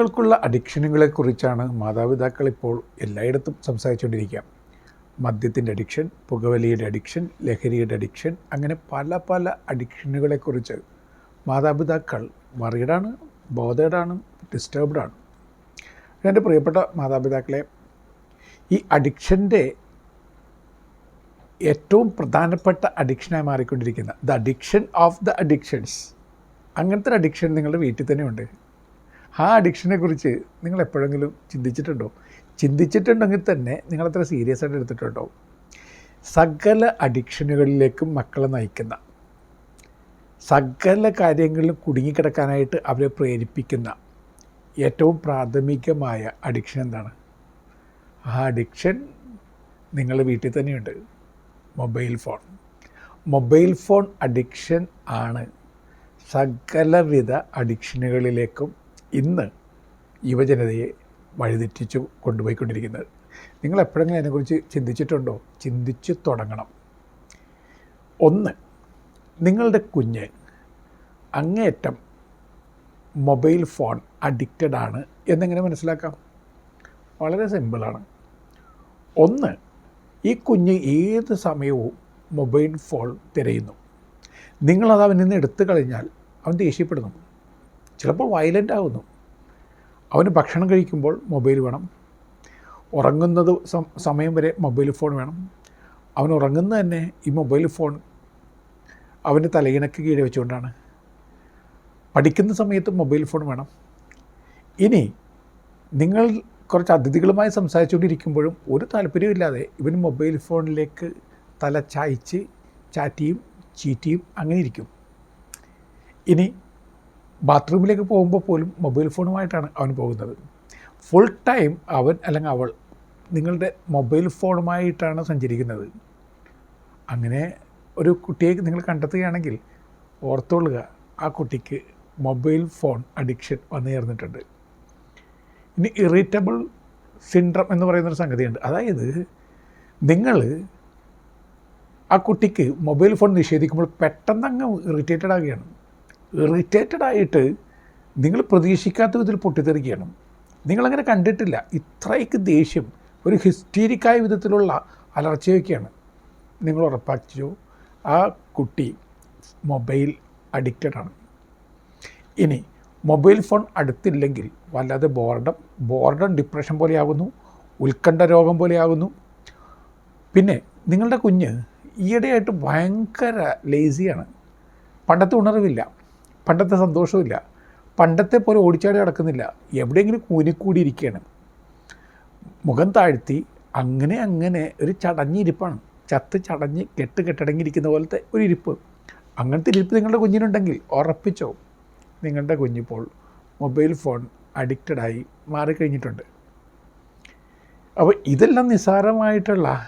മക്കൾക്കുള്ള അഡിക്ഷനുകളെക്കുറിച്ചാണ് മാതാപിതാക്കൾ ഇപ്പോൾ എല്ലായിടത്തും സംസാരിച്ചുകൊണ്ടിരിക്കുക. മദ്യത്തിന്റെ അഡിക്ഷൻ പുകവലിയുടെ അഡിക്ഷൻ ലഹരിയുടെ അഡിക്ഷൻ അങ്ങനെ പല പല അഡിക്ഷനുകളെക്കുറിച്ച് മാതാപിതാക്കൾ വറീഡാണ് ബോധേഡാണ് ഡിസ്റ്റർബ്ഡാണ് എന്റെ പ്രിയപ്പെട്ട മാതാപിതാക്കളെ ഈ അഡിക്ഷന്റെ ഏറ്റവും പ്രധാനപ്പെട്ട അഡിക്ഷനായി മാറിക്കൊണ്ടിരിക്കുന്ന the addiction of the addictions അങ്ങനത്തെ ഒരു അഡിക്ഷൻ നിങ്ങളുടെ വീട്ടിൽ തന്നെ ഉണ്ട് ആ അഡിക്ഷനെ കുറിച്ച് നിങ്ങൾ എപ്പോഴെങ്കിലും ചിന്തിച്ചിട്ടുണ്ടോ? ചിന്തിച്ചിട്ടുണ്ടെങ്കിൽ തന്നെ നിങ്ങളത്ര സീരിയസ് ആയിട്ട് എടുത്തിട്ടുണ്ടോ? സകല അഡിക്ഷനുകളിലേക്കും മക്കളെ നയിക്കുന്ന സകല കാര്യങ്ങളിലും കുടുങ്ങിക്കിടക്കാനായിട്ട് അവരെ പ്രേരിപ്പിക്കുന്ന ഏറ്റവും പ്രാഥമികമായ അഡിക്ഷൻ എന്താണ്? ആ അഡിക്ഷൻ നിങ്ങളുടെ വീട്ടിൽ തന്നെയുണ്ട്. Mobile phone. Mobile phone addiction ആണ്. സകലവിധ അഡിക്ഷനുകളിലേക്കും ഇന്ന് യുവജനതയെ വഴിതെറ്റിച്ചു കൊണ്ടുപോയിക്കൊണ്ടിരിക്കുന്നത്. നിങ്ങൾ എപ്പോഴെങ്കിലും അതിനെക്കുറിച്ച് ചിന്തിച്ചിട്ടുണ്ടോ? ചിന്തിച്ചു തുടങ്ങണം. ഒന്ന് നിങ്ങളുടെ കുഞ്ഞ് അങ്ങേയറ്റം മൊബൈൽ ഫോൺ അഡിക്റ്റഡ് ആണ് എന്നെങ്ങനെ മനസ്സിലാക്കാം? വളരെ സിമ്പിളാണ്. ഒന്ന് ഈ കുഞ്ഞ് ഏത് സമയവും മൊബൈൽ ഫോൺ തിരയുന്നു. നിങ്ങളത് അവനിൽ നിന്ന് എടുത്തു കളഞ്ഞാൽ അവൻ ദേഷ്യപ്പെടുന്നു. ചിലപ്പോൾ വയലന്റ് ആകുന്നു അവന് ഭക്ഷണം കഴിക്കുമ്പോൾ മൊബൈൽ വേണം. ഉറങ്ങുന്നത് സമയം വരെ മൊബൈൽ ഫോൺ വേണം. അവൻ ഉറങ്ങുന്നത് തന്നെ ഈ മൊബൈൽ ഫോൺ അവന്റെ തലയിണക്ക് കീഴെ വെച്ചുകൊണ്ടാണ്. പഠിക്കുന്ന സമയത്തും മൊബൈൽ ഫോൺ വേണം. ഇനി നിങ്ങൾ കുറച്ച് അതിഥികളുമായി സംസാരിച്ചുകൊണ്ടിരിക്കുമ്പോഴും ഒരു താല്പര്യമില്ലാതെ ഇവൻ മൊബൈൽ ഫോണിലേക്ക് തല ചായ്ച്ച് ചാറ്റിയും ചീറ്റിയും അങ്ങനെ ഇരിക്കും. ഇനി ബാത്റൂമിലേക്ക് പോകുമ്പോൾ പോലും മൊബൈൽ ഫോണുമായിട്ടാണ് അവൻ പോകുന്നത്. ഫുൾ ടൈം അവൻ അല്ലെങ്കിൽ അവൾ നിങ്ങളുടെ മൊബൈൽ ഫോണുമായിട്ടാണ് സഞ്ചരിക്കുന്നത്. അങ്ങനെ ഒരു കുട്ടിയെ നിങ്ങൾ കണ്ടെത്തുകയാണെങ്കിൽ ഓർത്തുകൊള്ളുക ആ കുട്ടിക്ക് മൊബൈൽ ഫോൺ അഡിക്ഷൻ വന്നു ചേർന്നിട്ടുണ്ട്. ഇനി ഇറിറ്റബിൾ സിൻഡ്രം എന്ന് പറയുന്നൊരു സംഗതിയുണ്ട്. അതായത് നിങ്ങൾ ആ കുട്ടിക്ക് മൊബൈൽ ഫോൺ നിഷേധിക്കുമ്പോൾ പെട്ടെന്ന് അങ്ങ് ഇറിറ്റേറ്റഡ് ആകുകയാണ് ഇറിറ്റേറ്റഡ് ആയിട്ട് നിങ്ങൾ പ്രതീക്ഷിക്കാത്ത വിധത്തിൽ പൊട്ടിത്തെറിക്കുകയാണ്. നിങ്ങളങ്ങനെ കണ്ടിട്ടില്ല. ഇത്രയ്ക്ക് ദേഷ്യം ഒരു ഹിസ്റ്റീരിക്കായ വിധത്തിലുള്ള അലർച്ചയൊക്കെയാണ്. നിങ്ങൾ ഉറപ്പാക്കിച്ചു ആ കുട്ടി മൊബൈൽ അഡിക്റ്റഡ് ആണ്. ഇനി മൊബൈൽ ഫോൺ അടുത്തില്ലെങ്കിൽ വല്ലാതെ ബോർഡം ബോർഡം ഡിപ്രഷൻ പോലെയാകുന്നു ഉത്കണ്ഠ രോഗം പോലെയാകുന്നു. പിന്നെ നിങ്ങളുടെ കുഞ്ഞ് ഈയിടെയായിട്ട് ഭയങ്കര ലേസിയാണ് പണ്ടത്തെ ഉണർവില്ല. പണ്ടത്തെ സന്തോഷമില്ല പണ്ടത്തെ പോലെ ഓടിച്ചാടി നടക്കുന്നില്ല. എവിടെയെങ്കിലും കൂനിക്കൂടിയിരിക്കുകയാണ് മുഖം താഴ്ത്തി അങ്ങനെ അങ്ങനെ ഒരു ചടഞ്ഞിരിപ്പാണ്. ചത്ത് ചടഞ്ഞ് കെട്ട് കെട്ടടങ്ങിയിരിക്കുന്ന പോലത്തെ ഒരു ഇരിപ്പ്. അങ്ങനത്തെ ഇരിപ്പ് നിങ്ങളുടെ കുഞ്ഞിനുണ്ടെങ്കിൽ ഉറപ്പിച്ചോ? നിങ്ങളുടെ കുഞ്ഞിപ്പോൾ മൊബൈൽ ഫോൺ അഡിക്റ്റഡായി മാറിക്കഴിഞ്ഞിട്ടുണ്ട്. അപ്പോൾ ഇതെല്ലാം നിസ്സാരമായിട്ടുള്ള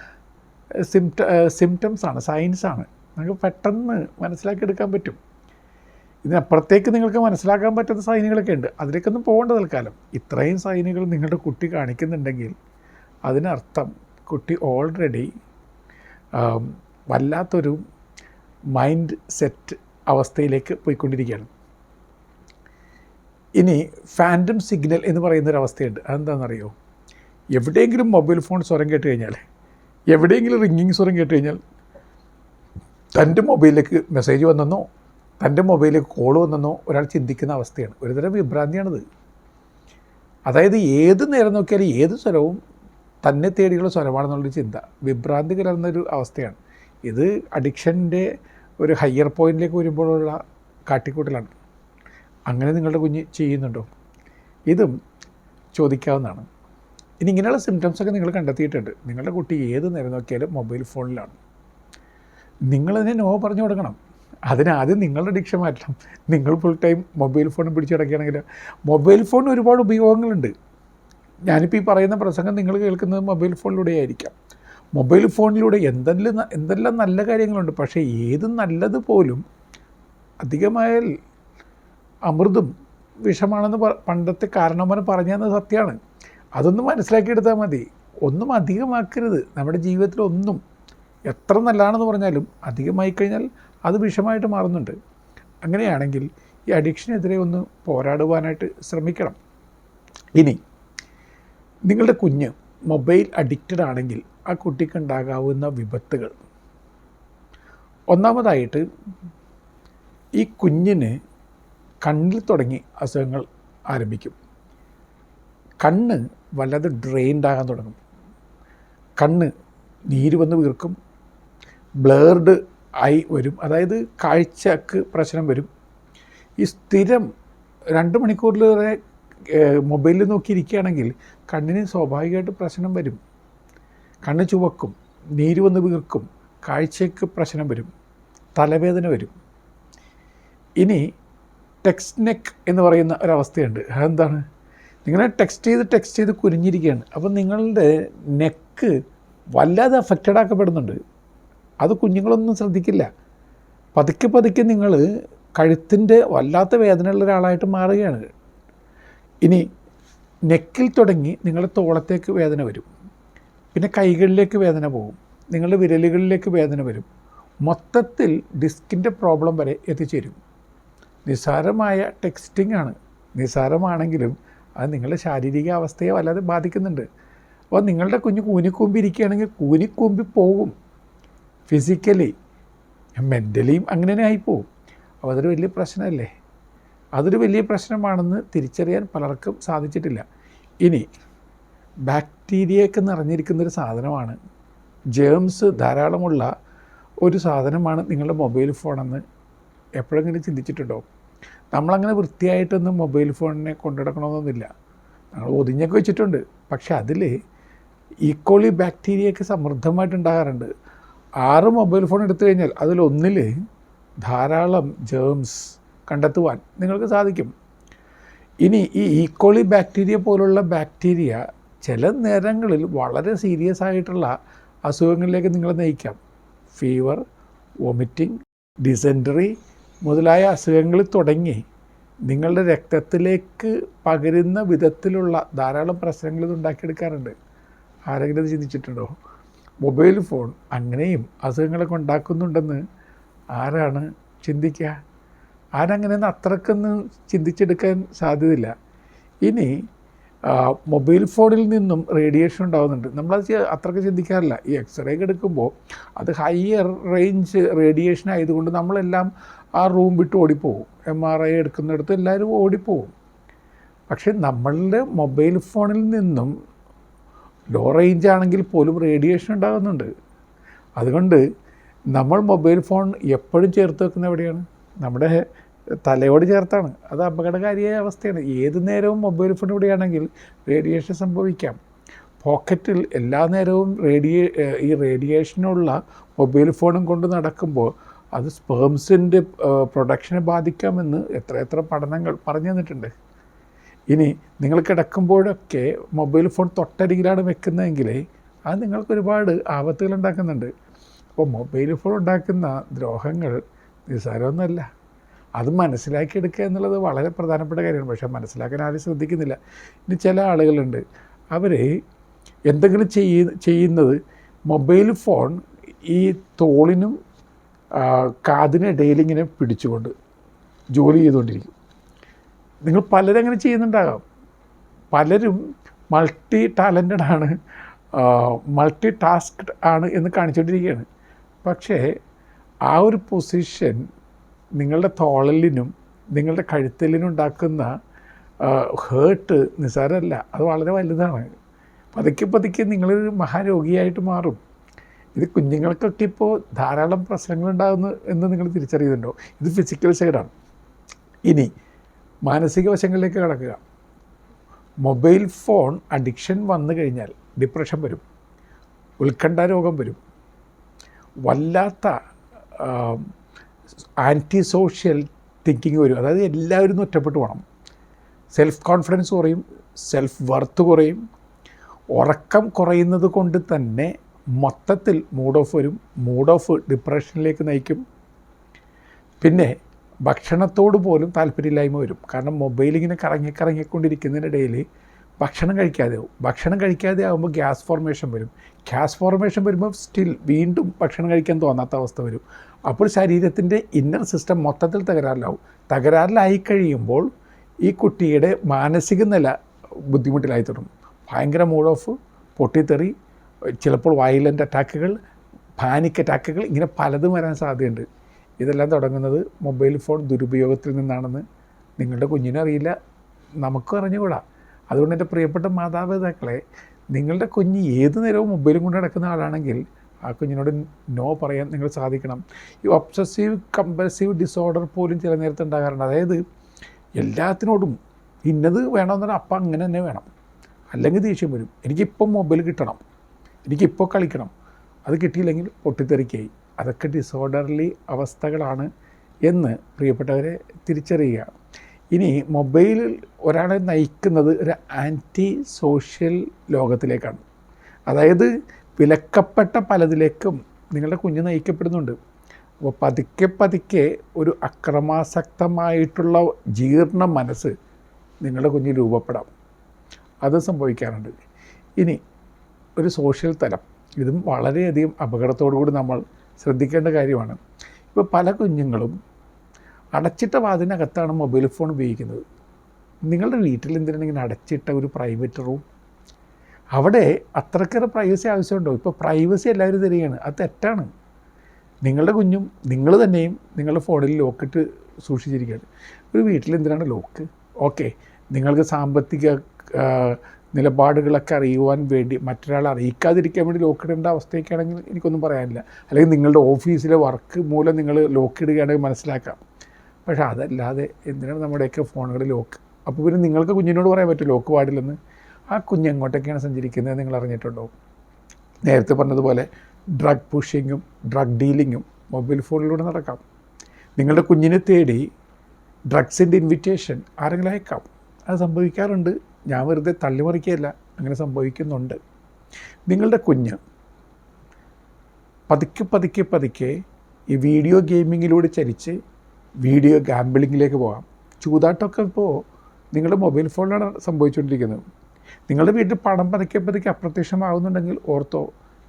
സിംറ്റ സിംറ്റംസാണ് സയൻസാണ്. നമുക്ക് പെട്ടെന്ന് മനസ്സിലാക്കിയെടുക്കാൻ പറ്റും. ഇതിനപ്പുറത്തേക്ക് നിങ്ങൾക്ക് മനസ്സിലാക്കാൻ പറ്റുന്ന സൈനുകളൊക്കെ ഉണ്ട്. അതിലേക്കൊന്നും പോകേണ്ട തൽക്കാലം. ഇത്രയും സൈനുകൾ നിങ്ങളുടെ കുട്ടി കാണിക്കുന്നുണ്ടെങ്കിൽ അതിനർത്ഥം കുട്ടി ഓൾറെഡി വല്ലാത്തൊരു മൈൻഡ് സെറ്റ് അവസ്ഥയിലേക്ക് പോയിക്കൊണ്ടിരിക്കുകയാണ്. ഇനി ഫാന്റം സിഗ്നൽ എന്ന് പറയുന്നൊരു അവസ്ഥയുണ്ട് അതെന്താണെന്നറിയോ? എവിടെയെങ്കിലും മൊബൈൽ ഫോൺ സ്വരം കേട്ട് കഴിഞ്ഞാൽ എവിടെയെങ്കിലും റിങ്ങിങ് സ്വരം കേട്ട് കഴിഞ്ഞാൽ തന്റെ മൊബൈലിലേക്ക് മെസ്സേജ് വന്നെന്നോ തന്റെ മൊബൈലിൽ കോൾ വന്നെന്നോ ഒരാൾ ചിന്തിക്കുന്ന അവസ്ഥയാണ്. ഒരുതരം വിഭ്രാന്തിയാണിത്. അതായത് ഏത് നേരം നോക്കിയാലും ഏത് സ്വരവും തന്നെ തേടിയുള്ള സ്വരമാണെന്നുള്ളൊരു ചിന്ത. വിഭ്രാന്തി കലർന്നൊരു അവസ്ഥയാണ്. ഇത് അഡിക്ഷന്റെ ഒരു ഹയർ പോയിന്റിലേക്ക് വരുമ്പോഴുള്ള കാട്ടിക്കൂട്ടലാണ്. അങ്ങനെ നിങ്ങളുടെ കുഞ്ഞ് ചെയ്യുന്നുണ്ടോ? ഇതും ചോദിക്കാവുന്നതാണ്. ഇനി ഇങ്ങനെയുള്ള സിംറ്റംസൊക്കെ നിങ്ങൾ കണ്ടെത്തിയിട്ടുണ്ട്. നിങ്ങളുടെ കുട്ടി ഏത് നേരം നോക്കിയാലും മൊബൈൽ ഫോണിലാണ്. നിങ്ങളതിനെ നോ പറഞ്ഞു കൊടുക്കണം. അതിനാദ്യം നിങ്ങളുടെ ഡിക്ഷൻ മാറ്റണം. നിങ്ങൾ ഫുൾ ടൈം മൊബൈൽ ഫോൺ പിടിച്ച് കിടക്കുകയാണെങ്കിൽ മൊബൈൽ ഫോൺ ഒരുപാട് ഉപയോഗങ്ങളുണ്ട്. ഞാനിപ്പോൾ ഈ പറയുന്ന പ്രസംഗം നിങ്ങൾ കേൾക്കുന്നത് മൊബൈൽ ഫോണിലൂടെ ആയിരിക്കാം. മൊബൈൽ ഫോണിലൂടെ എന്തെല്ലാം എന്തെല്ലാം നല്ല കാര്യങ്ങളുണ്ട്. പക്ഷേ ഏത് നല്ലത് പോലും അധികമായാൽ അമൃതും വിഷമാണെന്ന് പണ്ടത്തെ കാരണവന്മാർ പറഞ്ഞതെന്ന് സത്യമാണ് അതൊന്ന് മനസ്സിലാക്കിയെടുത്താൽ മതി. ഒന്നും അധികമാക്കരുത്. നമ്മുടെ ജീവിതത്തിൽ ഒന്നും എത്ര നല്ലതാണെന്ന് പറഞ്ഞാലും അധികമായി കഴിഞ്ഞാൽ അത് വിഷമായിട്ട് മാറുന്നുണ്ട്. അങ്ങനെയാണെങ്കിൽ ഈ അഡിക്ഷനെതിരെ ഒന്ന് പോരാടുവാനായിട്ട് ശ്രമിക്കണം. ഇനി നിങ്ങളുടെ കുഞ്ഞ് മൊബൈൽ അഡിക്റ്റഡ് ആണെങ്കിൽ ആ കുട്ടിക്ക് ഉണ്ടാകാവുന്ന വിപത്തുകൾ. ഒന്നാമതായിട്ട് ഈ കുഞ്ഞിന് കണ്ണിൽ തുടങ്ങി അസുഖങ്ങൾ ആരംഭിക്കും. കണ്ണ് വല്ലാതെ ഡ്രെയിൻഡ് ആകാൻ തുടങ്ങും. കണ്ണ് നീര് വന്ന് വീർക്കും. ബ്ലേർഡ് ആയി വരും. അതായത് കാഴ്ചക്ക് പ്രശ്നം വരും. ഈ സ്ഥിരം രണ്ട് മണിക്കൂറിലേറെ മൊബൈലിൽ നോക്കിയിരിക്കുകയാണെങ്കിൽ കണ്ണിന് സ്വാഭാവികമായിട്ട് പ്രശ്നം വരും. കണ്ണ് ചുവക്കും നീര് വന്ന് വീർക്കും കാഴ്ചയ്ക്ക് പ്രശ്നം വരും. തലവേദന വരും. ഇനി ടെക്സ്റ്റ് നെക്ക് എന്ന് പറയുന്ന ഒരവസ്ഥയുണ്ട്. അതെന്താണ്? നിങ്ങളെ ടെക്സ്റ്റ് ചെയ്ത് ടെക്സ്റ്റ് ചെയ്ത് കുരിഞ്ഞിരിക്കുകയാണ് അപ്പം നിങ്ങളുടെ നെക്ക് വല്ലാതെ അഫക്റ്റഡ് ആക്കപ്പെടുന്നുണ്ട്. അത് കുഞ്ഞുങ്ങളൊന്നും ശ്രദ്ധിക്കില്ല. പതുക്കെ പതുക്കെ നിങ്ങൾ കഴുത്തിന്റെ വല്ലാത്ത വേദനയുള്ള ഒരാളായിട്ട് മാറുകയാണ്. ഇനി നെക്കിൽ തുടങ്ങി നിങ്ങളുടെ തോളത്തേക്ക് വേദന വരും. പിന്നെ കൈകളിലേക്ക് വേദന പോകും. നിങ്ങളുടെ വിരലുകളിലേക്ക് വേദന വരും. മൊത്തത്തിൽ ഡിസ്കിന്റെ പ്രോബ്ലം വരെ എത്തിച്ചേരും. നിസ്സാരമായ ടെക്സ്റ്റിംഗ് ആണ്. നിസ്സാരമാണെങ്കിലും അത് നിങ്ങളുടെ ശാരീരിക അവസ്ഥയെ വല്ലാതെ ബാധിക്കുന്നുണ്ട്. അപ്പോൾ നിങ്ങളുടെ കുഞ്ഞ് കൂനിക്കൂമ്പി ഇരിക്കുകയാണെങ്കിൽ കൂനിക്കൂമ്പി പോകും. ഫിസിക്കലി മെന്റലിയും അങ്ങനെ തന്നെ ആയിപ്പോവും. അപ്പോൾ അതൊരു വലിയ പ്രശ്നമല്ലേ അതൊരു വലിയ പ്രശ്നമാണെന്ന് തിരിച്ചറിയാൻ പലർക്കും സാധിച്ചിട്ടില്ല. ഇനി ബാക്ടീരിയയൊക്കെ നിറഞ്ഞിരിക്കുന്നൊരു സാധനമാണ്. ജേംസ് ധാരാളമുള്ള ഒരു സാധനമാണ് നിങ്ങളുടെ മൊബൈൽ ഫോണെന്ന് എപ്പോഴെങ്കിലും ചിന്തിച്ചിട്ടുണ്ടോ? നമ്മളങ്ങനെ വൃത്തിയായിട്ടൊന്നും മൊബൈൽ ഫോണിനെ കൊണ്ടുനടക്കണമെന്നൊന്നുമില്ല നമ്മൾ ഒതിഞ്ഞൊക്കെ വെച്ചിട്ടുണ്ട്. പക്ഷേ അതിൽ ഈക്കോളി ബാക്ടീരിയയൊക്കെ സമൃദ്ധമായിട്ട് ഉണ്ടാകാറുണ്ട് ആറ് മൊബൈൽ ഫോൺ എടുത്തു കഴിഞ്ഞാൽ അതിലൊന്നിൽ ധാരാളം ജേംസ് കണ്ടെത്തുവാൻ നിങ്ങൾക്ക് സാധിക്കും. ഇനി ഈ ഈക്കോളി ബാക്ടീരിയ പോലുള്ള ബാക്ടീരിയ ചില നേരങ്ങളിൽ വളരെ സീരിയസ് ആയിട്ടുള്ള അസുഖങ്ങളിലേക്ക് നിങ്ങളെ നയിക്കാം. ഫീവർ വൊമിറ്റിംഗ് ഡിസെന്ററി മുതലായ അസുഖങ്ങൾ തുടങ്ങി നിങ്ങളുടെ രക്തത്തിലേക്ക് പകരുന്ന വിധത്തിലുള്ള ധാരാളം പ്രശ്നങ്ങൾ ഇത് ഉണ്ടാക്കിയെടുക്കാറുണ്ട്. ആരെങ്കിലും ചിന്തിച്ചിട്ടുണ്ടോ? മൊബൈൽ ഫോൺ അങ്ങനെയും അസുഖങ്ങളൊക്കെ ഉണ്ടാക്കുന്നുണ്ടെന്ന് ആരാണ് ചിന്തിക്കുക? ആരങ്ങനെയൊന്നും അത്രക്കൊന്നും ചിന്തിച്ചെടുക്കാൻ സാധ്യതയില്ല. ഇനി മൊബൈൽ ഫോണിൽ നിന്നും റേഡിയേഷൻ ഉണ്ടാകുന്നുണ്ട് നമ്മളത് അത്രയ്ക്ക് ചിന്തിക്കാറില്ല. ഈ എക്സ്റേ എടുക്കുമ്പോൾ അത് ഹയർ റേഞ്ച് റേഡിയേഷൻ ആയതുകൊണ്ട് നമ്മളെല്ലാം ആ റൂം വിട്ട് ഓടിപ്പോവും. എം ആർ ഐ എടുക്കുന്നിടത്ത് എല്ലാവരും ഓടിപ്പോവും. പക്ഷേ നമ്മളുടെ മൊബൈൽ ഫോണിൽ നിന്നും ലോ റേഞ്ച് ആണെങ്കിൽ പോലും റേഡിയേഷൻ ഉണ്ടാകുന്നുണ്ട്. അതുകൊണ്ട് നമ്മൾ മൊബൈൽ ഫോൺ എപ്പോഴും ചേർത്ത് വെക്കുന്ന എവിടെയാണ്? നമ്മുടെ തലയോട് ചേർത്താണ്. അത് അപകടകാരിയായ അവസ്ഥയാണ്. ഏത് നേരവും മൊബൈൽ ഫോൺ ഇവിടെയാണെങ്കിൽ റേഡിയേഷൻ സംഭവിക്കാം. പോക്കറ്റിൽ എല്ലാ നേരവും റേഡിയേ ഈ റേഡിയേഷനുള്ള മൊബൈൽ ഫോണും കൊണ്ട് നടക്കുമ്പോൾ അത് സ്പേംസിന്റെ പ്രൊഡക്ഷനെ ബാധിക്കാമെന്ന് എത്ര എത്ര പഠനങ്ങൾ പറഞ്ഞു തന്നിട്ടുണ്ട്. ഇനി നിങ്ങൾ കിടക്കുമ്പോഴൊക്കെ മൊബൈൽ ഫോൺ തൊട്ടരികിലാണ് വെക്കുന്നതെങ്കിൽ അത് നിങ്ങൾക്ക് ഒരുപാട് ആപത്തുകൾ ഉണ്ടാക്കുന്നുണ്ട്. അപ്പോൾ മൊബൈൽ ഫോൺ ഉണ്ടാക്കുന്ന ദ്രോഹങ്ങൾ നിസ്സാരമൊന്നുമല്ല. അത് മനസ്സിലാക്കിയെടുക്കുക എന്നുള്ളത് വളരെ പ്രധാനപ്പെട്ട കാര്യമാണ്. പക്ഷേ മനസ്സിലാക്കാൻ ആരും ശ്രദ്ധിക്കുന്നില്ല. ഇനി ചില ആളുകളുണ്ട്. അവർ എന്തെങ്കിലും ചെയ്യ ചെയ്യുന്നത് മൊബൈൽ ഫോൺ ഈ തോളിനും കാതിനിടയിൽ ഇങ്ങനെ പിടിച്ചുകൊണ്ട് ജോലി ചെയ്തുകൊണ്ടിരിക്കും. നിങ്ങൾ പലരും അങ്ങനെ ചെയ്യുന്നുണ്ടാകാം. പലരും മൾട്ടി ടാലന്റഡ് ആണ് മൾട്ടി ടാസ്ക്ഡ് ആണ് എന്ന് കാണിച്ചുകൊണ്ടിരിക്കുകയാണ്. പക്ഷേ ആ ഒരു പൊസിഷൻ നിങ്ങളുടെ തോളലിനും നിങ്ങളുടെ കഴുത്തലിനും ഉണ്ടാക്കുന്ന ഹേർട്ട് നിസ്സാരമല്ല. അത് വളരെ വലുതാണ്. പതുക്കെ പതുക്കെ നിങ്ങളൊരു മഹാരോഗിയായിട്ട് മാറും. ഇത് കുഞ്ഞുങ്ങൾക്കൊക്കെ ഇപ്പോൾ ധാരാളം പ്രശ്നങ്ങളുണ്ടാകുന്നു എന്ന് നിങ്ങൾ തിരിച്ചറിയുന്നുണ്ടോ? ഇത് ഫിസിക്കൽ സൈഡാണ് ഇനി മാനസിക വശങ്ങളിലേക്ക് കടക്കുക. മൊബൈൽ ഫോൺ അഡിക്ഷൻ വന്നു കഴിഞ്ഞാൽ ഡിപ്രഷൻ വരും. ഉത്കണ്ഠ രോഗം വരും. വല്ലാത്ത ആന്റി സോഷ്യൽ തിങ്കിങ് വരും. അതായത് എല്ലാവരും ഒറ്റപ്പെട്ടു പോകണം. സെൽഫ് കോൺഫിഡൻസ് കുറയും സെൽഫ് വർത്ത് കുറയും. ഉറക്കം കുറയുന്നത് കൊണ്ട് തന്നെ മൊത്തത്തിൽ മൂഡ് ഓഫ് വരും. മൂഡ് ഓഫ് ഡിപ്രഷനിലേക്ക് നയിക്കും. പിന്നെ ഭക്ഷണത്തോട് പോലും താല്പര്യമില്ലായ്മ വരും. കാരണം മൊബൈൽ ഇങ്ങനെ കറങ്ങി കറങ്ങിക്കൊണ്ടിരിക്കുന്നതിനിടയിൽ ഭക്ഷണം കഴിക്കാതെ ആവും. ഭക്ഷണം കഴിക്കാതെ ആകുമ്പോൾ ഗ്യാസ് ഫോർമേഷൻ വരും. ഗ്യാസ് ഫോർമേഷൻ വരുമ്പോൾ സ്റ്റിൽ വീണ്ടും ഭക്ഷണം കഴിക്കാൻ തോന്നാത്ത അവസ്ഥ വരും. അപ്പോൾ ശരീരത്തിന്റെ ഇന്നർ സിസ്റ്റം മൊത്തത്തിൽ തകരാറിലാവും. തകരാറിലായി കഴിയുമ്പോൾ ഈ കുട്ടിയുടെ മാനസിക നില ബുദ്ധിമുട്ടിലായി തുടങ്ങും. ഭയങ്കര മൂഡ് ഓഫ് പൊട്ടിത്തെറി ചിലപ്പോൾ വയലന്റ് അറ്റാക്കുകൾ പാനിക് അറ്റാക്കുകൾ ഇങ്ങനെ പലതും വരാൻ സാധ്യതയുണ്ട്. ഇതെല്ലാം തുടങ്ങുന്നത് മൊബൈൽ ഫോൺ ദുരുപയോഗത്തിൽ നിന്നാണെന്ന് നിങ്ങളുടെ കുഞ്ഞിനറിയില്ല നമുക്കും അറിഞ്ഞുകൂടാ. അതുകൊണ്ട് എന്റെ പ്രിയപ്പെട്ട മാതാപിതാക്കളെ നിങ്ങളുടെ കുഞ്ഞ് ഏത് നേരവും മൊബൈലും കൊണ്ട് നടക്കുന്ന ആളാണെങ്കിൽ ആ കുഞ്ഞിനോട് നോ പറയാൻ നിങ്ങൾ സാധിക്കണം. ഈ ഒബ്സസീവ് കമ്പൽസീവ് ഡിസോർഡർ പോലും ചില നേരത്ത് ഉണ്ടാകാറുണ്ട്. അതായത് എല്ലാത്തിനോടും ഇന്നത് വേണമെന്ന് പറഞ്ഞാൽ അപ്പം അങ്ങനെ തന്നെ വേണം. അല്ലെങ്കിൽ ദേഷ്യം വരും. എനിക്കിപ്പം മൊബൈൽ കിട്ടണം. എനിക്കിപ്പോൾ കളിക്കണം. അത് കിട്ടിയില്ലെങ്കിൽ പൊട്ടിത്തെറിക്കായി. അതൊക്കെ ഡിസോർഡർലി അവസ്ഥകളാണ് എന്ന് പ്രിയപ്പെട്ടവരെ തിരിച്ചറിയുക. ഇനി മൊബൈലിൽ ഒരാളെ നയിക്കുന്നത് ഒരു ആന്റി സോഷ്യൽ ലോകത്തിലേക്കാണ്. അതായത് വിലക്കപ്പെട്ട പലതിലേക്കും നിങ്ങളുടെ കുഞ്ഞ് നയിക്കപ്പെടുന്നുണ്ട്. അപ്പോൾ പതുക്കെ പതുക്കെ ഒരു അക്രമാസക്തമായിട്ടുള്ള ജീർണ മനസ്സ് നിങ്ങളുടെ കുഞ്ഞ് രൂപപ്പെടാം. അത് സംഭവിക്കാറുണ്ട്. ഇനി ഒരു സോഷ്യൽ തലം. ഇതും വളരെയധികം അപകടത്തോടു കൂടി നമ്മൾ ശ്രദ്ധിക്കേണ്ട കാര്യമാണ്. ഇപ്പോൾ പല കുഞ്ഞുങ്ങളും അടച്ചിട്ട വാതിനകത്താണ് മൊബൈൽ ഫോൺ ഉപയോഗിക്കുന്നത്. നിങ്ങളുടെ വീട്ടിൽ എന്തിനാണ് ഇങ്ങനെ അടച്ചിട്ട ഒരു പ്രൈവറ്റ് റൂം അവിടെ അത്രക്കേറെ പ്രൈവസി ആവശ്യമുണ്ടോ? ഇപ്പോൾ പ്രൈവസി എല്ലാവരും തരികയാണ്. അത് തെറ്റാണ്. നിങ്ങളുടെ കുഞ്ഞും നിങ്ങൾ തന്നെയും നിങ്ങളുടെ ഫോണിൽ ലോക്കിട്ട് സൂക്ഷിച്ചിരിക്കുകയാണ്. ഒരു വീട്ടിൽ എന്തിനാണ് ലോക്ക് ഓക്കെ നിങ്ങൾക്ക് സാമ്പത്തിക നിലപാടുകളൊക്കെ അറിയുവാൻ വേണ്ടി മറ്റൊരാളെ അറിയിക്കാതിരിക്കാൻ വേണ്ടി ലോക്കിടേണ്ട അവസ്ഥയൊക്കെയാണെങ്കിൽ എനിക്കൊന്നും പറയാനില്ല. അല്ലെങ്കിൽ നിങ്ങളുടെ ഓഫീസിലെ വർക്ക് മൂലം നിങ്ങൾ ലോക്ക് ലോക്കിടുകയാണെങ്കിൽ മനസ്സിലാക്കാം. പക്ഷേ അതല്ലാതെ എന്തിനാണ് നമ്മുടെയൊക്കെ ഫോണുകളിൽ ലോക്ക് അപ്പോൾ പിന്നെ നിങ്ങൾക്ക് കുഞ്ഞിനോട് പറയാൻ പറ്റും ലോക്ക് പാടില്ലെന്ന്. ആ കുഞ്ഞ് എങ്ങോട്ടൊക്കെയാണ് സഞ്ചരിക്കുന്നത് നിങ്ങൾ അറിഞ്ഞിട്ടുണ്ടോ? നേരത്തെ പറഞ്ഞതുപോലെ ഡ്രഗ് പുഷിങ്ങും ഡ്രഗ് ഡീലിങ്ങും മൊബൈൽ ഫോണിലൂടെ നടക്കാം. നിങ്ങളുടെ കുഞ്ഞിനെ തേടി ഡ്രഗ്സിന്റെ ഇൻവിറ്റേഷൻ ആരെങ്കിലും അയക്കാം. അത് സംഭവിക്കാറുണ്ട്. ഞാൻ വെറുതെ തള്ളിമറിക്കുകയല്ല. അങ്ങനെ സംഭവിക്കുന്നുണ്ട്. നിങ്ങളുടെ കുഞ്ഞ് പതുക്കെ പതുക്കെ പതുക്കെ ഈ വീഡിയോ ഗെയിമിങ്ങിലൂടെ ചരിച്ച് വീഡിയോ ഗാംബിളിങ്ങിലേക്ക് പോകാം. ചൂതാട്ടമൊക്കെ ഇപ്പോൾ നിങ്ങളുടെ മൊബൈൽ ഫോണിലാണ് സംഭവിച്ചുകൊണ്ടിരിക്കുന്നത്. നിങ്ങളുടെ വീട്ടിൽ പണം പതുക്കെ പതുക്കെ അപ്രത്യക്ഷമാകുന്നുണ്ടെങ്കിൽ ഓർത്തോ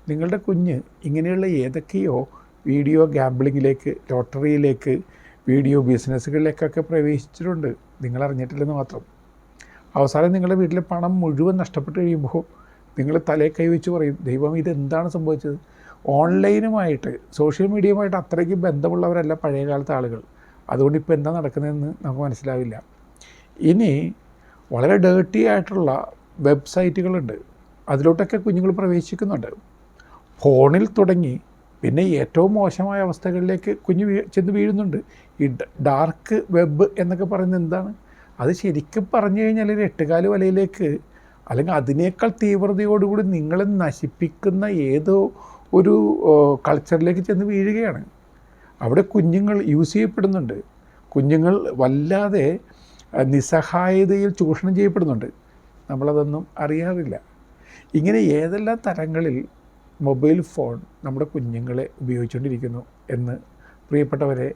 നിങ്ങളുടെ കുഞ്ഞ് ഇങ്ങനെയുള്ള ഏതൊക്കെയോ വീഡിയോ ഗാംബിളിങ്ങിലേക്ക് ലോട്ടറിയിലേക്ക് വീഡിയോ ബിസിനസ്സുകളിലേക്കൊക്കെ പ്രവേശിച്ചിട്ടുണ്ട്. നിങ്ങൾ അറിഞ്ഞിട്ടില്ലെന്ന് മാത്രം. അവസാനം നിങ്ങളുടെ വീട്ടിലെ പണം മുഴുവൻ നഷ്ടപ്പെട്ട് കഴിയുമ്പോൾ നിങ്ങൾ തലേ കൈവച്ച് പറയും ദൈവം ഇതെന്താണ് സംഭവിച്ചത്? ഓൺലൈനുമായിട്ട് സോഷ്യൽ മീഡിയയുമായിട്ട് അത്രയ്ക്ക് ബന്ധമുള്ളവരല്ല പഴയ കാലത്തെ ആളുകൾ. അതുകൊണ്ട് ഇപ്പോൾ എന്താ നടക്കുന്നതെന്ന് നമുക്ക് മനസ്സിലാവില്ല. ഇനി വളരെ ഡേർട്ടി ആയിട്ടുള്ള വെബ്സൈറ്റുകളുണ്ട്. അതിലോട്ടൊക്കെ കുഞ്ഞുങ്ങൾ പ്രവേശിക്കുന്നുണ്ട്. ഫോണിൽ തുടങ്ങി പിന്നെ ഏറ്റവും മോശമായ അവസ്ഥകളിലേക്ക് കുഞ്ഞ് ചെന്ന് വീഴുന്നുണ്ട്. ഈ ഡാർക്ക് വെബ് എന്നൊക്കെ പറയുന്നത് എന്താണ്? അത് ശരിക്കും പറഞ്ഞു കഴിഞ്ഞാൽ ഒരു എട്ടുകാൽ വലയിലേക്ക് അല്ലെങ്കിൽ അതിനേക്കാൾ തീവ്രതയോടുകൂടി നിങ്ങളെ നശിപ്പിക്കുന്ന ഏതോ ഒരു കൾച്ചറിലേക്ക് ചെന്ന് വീഴുകയാണ്. അവിടെ കുഞ്ഞുങ്ങൾ യൂസ് ചെയ്യപ്പെടുന്നുണ്ട്. കുഞ്ഞുങ്ങൾ വല്ലാതെ നിസ്സഹായതയിൽ ചൂഷണം ചെയ്യപ്പെടുന്നുണ്ട്. നമ്മളതൊന്നും അറിയാറില്ല. ഇങ്ങനെ ഏതെല്ലാം തരങ്ങളിൽ മൊബൈൽ ഫോൺ നമ്മുടെ കുഞ്ഞുങ്ങളെ ഉപയോഗിച്ചുകൊണ്ടിരിക്കുന്നു എന്ന് പ്രിയപ്പെട്ടവരെ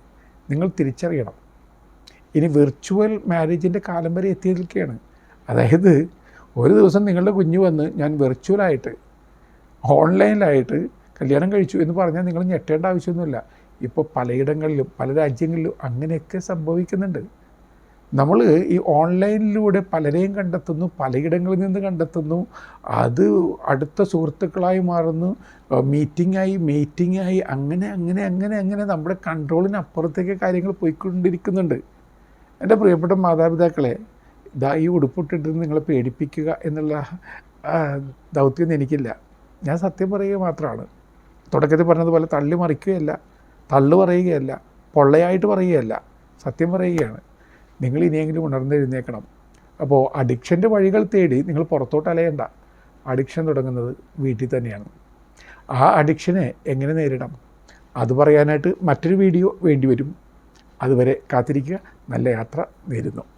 നിങ്ങൾ തിരിച്ചറിയണം. ഇനി വിർച്വൽ മാരേജിന്റെ കാലം വരെ എത്തിയിരിക്കുകയാണ്. അതായത് ഒരു ദിവസം നിങ്ങളുടെ കുഞ്ഞ് വന്ന് ഞാൻ വിർച്വലായിട്ട് ഓൺലൈനിലായിട്ട് കല്യാണം കഴിച്ചു എന്ന് പറഞ്ഞാൽ നിങ്ങൾ ഞെട്ടേണ്ട ആവശ്യമൊന്നുമില്ല. ഇപ്പോൾ പലയിടങ്ങളിലും പല രാജ്യങ്ങളിലും അങ്ങനെയൊക്കെ സംഭവിക്കുന്നുണ്ട്. നമ്മൾ ഈ ഓൺലൈനിലൂടെ പലരെയും കണ്ടെത്തുന്നു പലയിടങ്ങളിൽ നിന്ന് കണ്ടെത്തുന്നു. അത് അടുത്ത സുഹൃത്തുക്കളായി മാറുന്നു. മീറ്റിംഗായി മീറ്റിംഗായി അങ്ങനെ അങ്ങനെ അങ്ങനെ അങ്ങനെ നമ്മുടെ കൺട്രോളിന് അപ്പുറത്തേക്ക് കാര്യങ്ങൾ പോയിക്കൊണ്ടിരിക്കുന്നുണ്ട്. എന്റെ പ്രിയപ്പെട്ട മാതാപിതാക്കളെ ഇതാ ഈ ഉടുപ്പിട്ടിട്ട് നിങ്ങളെ പേടിപ്പിക്കുക എന്നുള്ള ദൗത്യം എനിക്കില്ല. ഞാൻ സത്യം പറയുക മാത്രമാണ്. തുടക്കത്തിൽ പറഞ്ഞതുപോലെ തള്ളി മറിക്കുകയല്ല തള്ളു പറയുകയല്ല പൊള്ളയായിട്ട് പറയുകയല്ല സത്യം പറയുകയാണ്. നിങ്ങൾ ഇനിയെങ്കിലും ഉണർന്നെഴുന്നേക്കണം. അപ്പോൾ അഡിക്ഷന്റെ വഴികൾ തേടി നിങ്ങൾ പുറത്തോട്ട് അലയണ്ട. അഡിക്ഷൻ തുടങ്ങുന്നത് വീട്ടിൽ തന്നെയാണ്. ആ അഡിക്ഷനെ എങ്ങനെ നേരിടാം? അത് പറയാനായിട്ട് മറ്റൊരു വീഡിയോ വേണ്ടി വരും. അതുവരെ കാത്തിരിക്കുക. നല്ല യാത്ര നേരുന്നു.